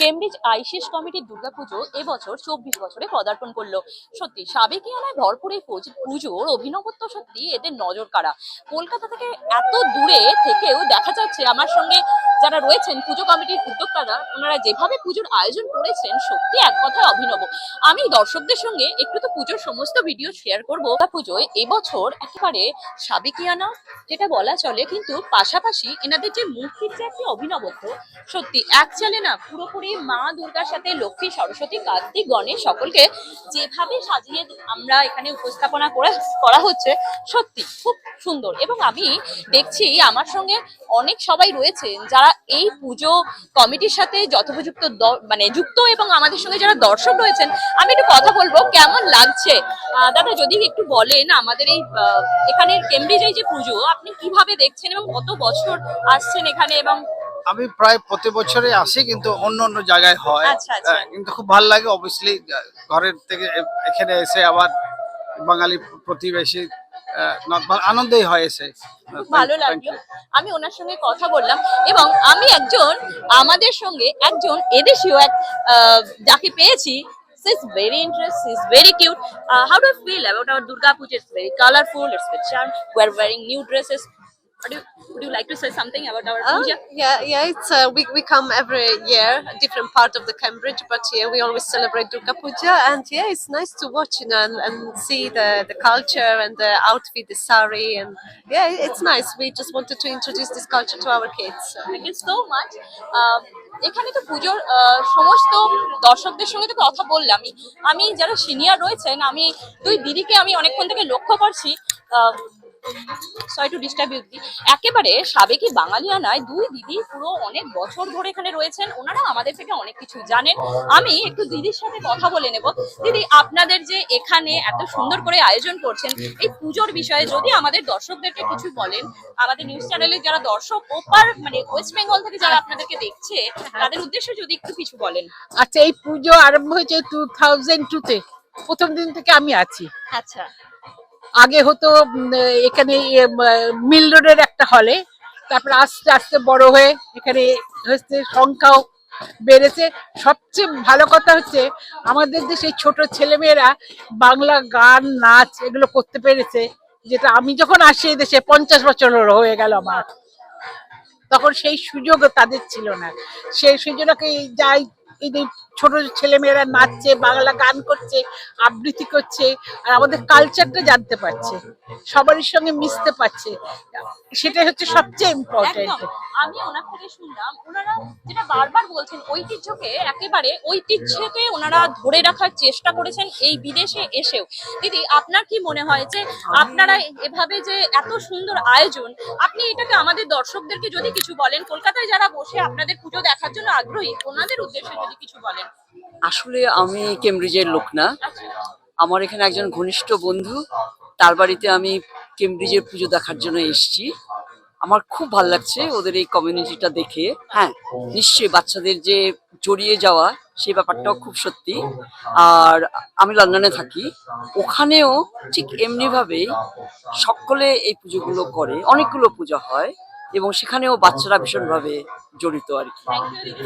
Cambridge ICS কমিটির দুর্গাপুজো এবছর চব্বিশ বছরে পদার্পণ করল। সত্যি, সাবেকিয়ানায় ভরপুর এই পুজোর অভিনবত্ব সত্যি এদের নজর কাড়া কলকাতা থেকে এত দূরে থেকেও দেখা যাচ্ছে আমার সঙ্গে যারা রয়েছেন পুজো কমিটির উদ্যোক্তারা, ওনারা যেভাবে পুজোর আয়োজন করেছেন, সত্যি এক কথায় অভিনব। আমি দর্শকদের সঙ্গে একটু তো পুজোর সমস্ত ভিডিও শেয়ার করব। পুজোয় এবছর একেবারে সাবেকিয়ানা, যেটা বলা চলে, কিন্তু পাশাপাশি এনাদের যে মূর্তির যে একটি অভিনবত্ব, সত্যি এক চালে না পুরোপুরি মা দুর্গার সাথে লক্ষ্মী সরস্বতী কার্তিক গণেশ সকলকে যেভাবে সাজিয়ে আমরা এখানে উপস্থাপনা করে করা হচ্ছে সত্যি খুব সুন্দর। এবং আমি দেখছি আমার সঙ্গে অনেক সবাই রয়েছেন যারা এই পুজো কমিটির সাথে যথোপযুক্ত মানে যুক্ত এবং আমাদের সঙ্গে যারা দর্শক রয়েছেন আমি একটু কথা বলব কেমন লাগছে? দাদা যদি একটু বলেন আমাদের এই আহ, এখানের কেমব্রিজে যে পুজো আপনি কীভাবে দেখছেন এবং কত বছর আসছেন এখানে এবং আমি প্রায় প্রতি বছরে আসি কিন্তু অন্য অন্য জায়গায় হয়। আচ্ছা, আচ্ছা। কিন্তু খুব ভালো লাগে অবভিয়াসলি ঘরের থেকে এখানে এসে আবার বাঙালি প্রতিবেশী আনন্দই হয় এসে। ভালো লাগল। আমি ওনার সঙ্গে কথা বললাম এবং আমি একজন আমাদের সঙ্গে একজন এদেশীয় এক যাকে পেয়েছি। Is very interest is very cute how do feel about our Durga Pujo it's very colourful it's very charm we are wearing new dresses Would you, would you like to say something about our Oh, puja? yeah, yeah. It's uh, we we come every year, a different part of the Cambridge, but yeah, we always celebrate Durga Puja, and yeah, it's nice to watch, you know, and, and see the the culture and the outfit, the sari, and yeah, it's nice. We just wanted to introduce this culture to our kids. Thank you so much এখানে তো পুজোর আহ, সমস্ত দর্শকদের সঙ্গে তো কথা বললামই আমি যারা সিনিয়র রয়েছেন আমি দুই দিদিকে আমি অনেকক্ষণ থেকে লক্ষ্য করছি সরি টু ডিস্টার্ব ইউ দিদি একেবারে সাবেকি বাঙালিয়ানায় দুই দিদি পুরো অনেক বছর ধরে এখানে রয়েছেন। ওনারা আমাদের থেকে অনেক কিছু জানেন। আমি একটু দিদির সাথে কথা বলে নেব। দিদি আপনাদের যে এখানে এত সুন্দর করে আয়োজন করছেন এই পুজোর বিষয়ে যদি আমাদের দর্শকদেরকে কিছু বলেন আমাদের নিউজ চ্যানেলে যারা দর্শক ওপার মানে ওয়েস্ট বেঙ্গল থেকে যারা আপনাদেরকে দেখছে তাদের উদ্দেশ্যে যদি একটু কিছু বলেন। আচ্ছা এই পুজো আরম্ভ হয়েছে টু থাউজেন্ড টুতে প্রথম দিন থেকে আমি আছি। আচ্ছা। আগে হতো এখানে মিল রোডের একটা হলে, তারপর আস্তে আস্তে বড় হয়ে এখানে হচ্ছে সংখ্যাও বেড়েছে। সবচেয়ে ভালো কথা হচ্ছে, আমাদের দেশে ছোট ছেলেমেয়েরা বাংলা গান, নাচ এগুলো করতে পেরেছে, যেটা আমি যখন আসি দেশে পঞ্চাশ বছর হয়ে গেল আমার। তখন সেই সুযোগ তাদের ছিল না। সেই সুযোগকে যাই এই যে ছোট ছেলেমেয়েরা নাচছে, বাংলা গান করছে, আবৃত্তি করছে, আর আমাদের কালচারটা জানতে পারছে, সবারই সঙ্গে মিশতে পারছে। সেটাই হচ্ছে সবচেয়ে ইম্পর্টেন্ট আমি ওনার থেকে শুনলাম ওনারা যেটা বারবার বলছেন ঐতিহ্যকে একেবারে ঐতিহ্যকে ওনারা ধরে রাখার চেষ্টা করেছেন এই বিদেশে এসেও। দিদি আপনার কি মনে হয় যে আপনারা এভাবে যে এত সুন্দর আয়োজন আপনি এটাকে আমাদের দর্শকদেরকে যদি কিছু বলেন কলকাতায় যারা বসে আপনাদের পুজো দেখার জন্য আগ্রহী ওনাদের উদ্দেশ্যে যদি কিছু বলেন। আসলে আমি কেমব্রিজের লোক না। আচ্ছা। আমার এখানে একজন ঘনিষ্ঠ বন্ধু তার বাড়িতে আমি কেমব্রিজের পুজো দেখার জন্য এসেছি। আমার খুব ভালো লাগছে ওদের এই কমিউনিটিটা দেখে। হ্যাঁ নিশ্চয়ই বাচ্চাদের যে জড়িয়ে যাওয়া, সেই ব্যাপারটাও খুব সত্যি। আর আমি লন্ডনে থাকি, ওখানেও ঠিক এমনিভাবেই সকলে এই পুজোগুলো করে, অনেকগুলো পুজো হয়। এবং সেখানেও বাচ্চারা ভীষণভাবে জড়িত আর কি।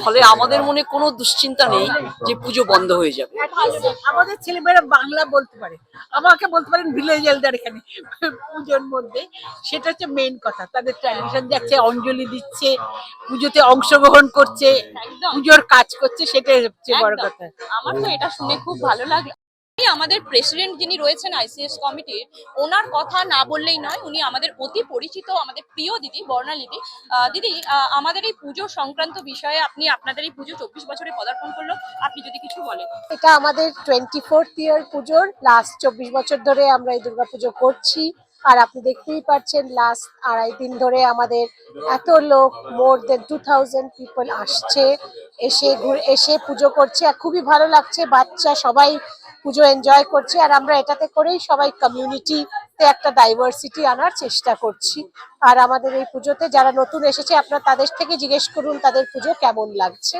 ফলে আমাদের মনে কোনো দুশ্চিন্তা নেই যে পুজো বন্ধ হয়ে যাবে। আমাদের ছেলেমেয়েরা বাংলা বলতে পারে। আমাকে বলতে পারেন ভিলেজ এলদার এখানে। পুজোর মধ্যে সেটা হচ্ছে মেন কথা। তাদের ট্রাডিশন যাচ্ছে অঞ্জলি দিচ্ছে পুজোতে অংশগ্রহণ করছে পুজোর কাজ করছে সেটাই হচ্ছে বড় কথা। আমার তো এটা শুনে খুব ভালো লাগল। আমাদের প্রেসিডেন্ট যিনি রয়েছেন আইসিএস কমিটির ওনার কথা না বললেই নয় উনি আমাদের অতি পরিচিত আমাদের প্রিয় দিদি বর্ণালিদি আহ, দিদি আহ, আমাদের এই পুজো সংক্রান্ত বিষয়ে আপনি আপনাদের এই পুজো চব্বিশ বছরে পদার্পণ করল আপনি যদি কিছু বলেন। এটা আমাদের টোয়েন্টি ফোর্থ ইয়ার পুজোর লাস্ট চব্বিশ বছর ধরে আমরা এই দুর্গাপুজো করছি। আর আপনি দেখতেই পাচ্ছেন লাস্ট আড়াই দিন ধরে আমাদের এত লোক more than two thousand people আসছে এসে ঘুরে এসে পুজো করছে। আর খুবই ভালো লাগছে বাচ্চা সবাই পুজো এনজয় করছি। আর আমরা এটাতে করেই সবাই কমিউনিটিতে একটা ডাইভার্সিটি আনার চেষ্টা করছি। আর আমাদের এই পুজোতে যারা নতুন এসেছে, আপনারা তাদের থেকে জিজ্ঞেস করুন তাদের পুজো কেমন লাগছে।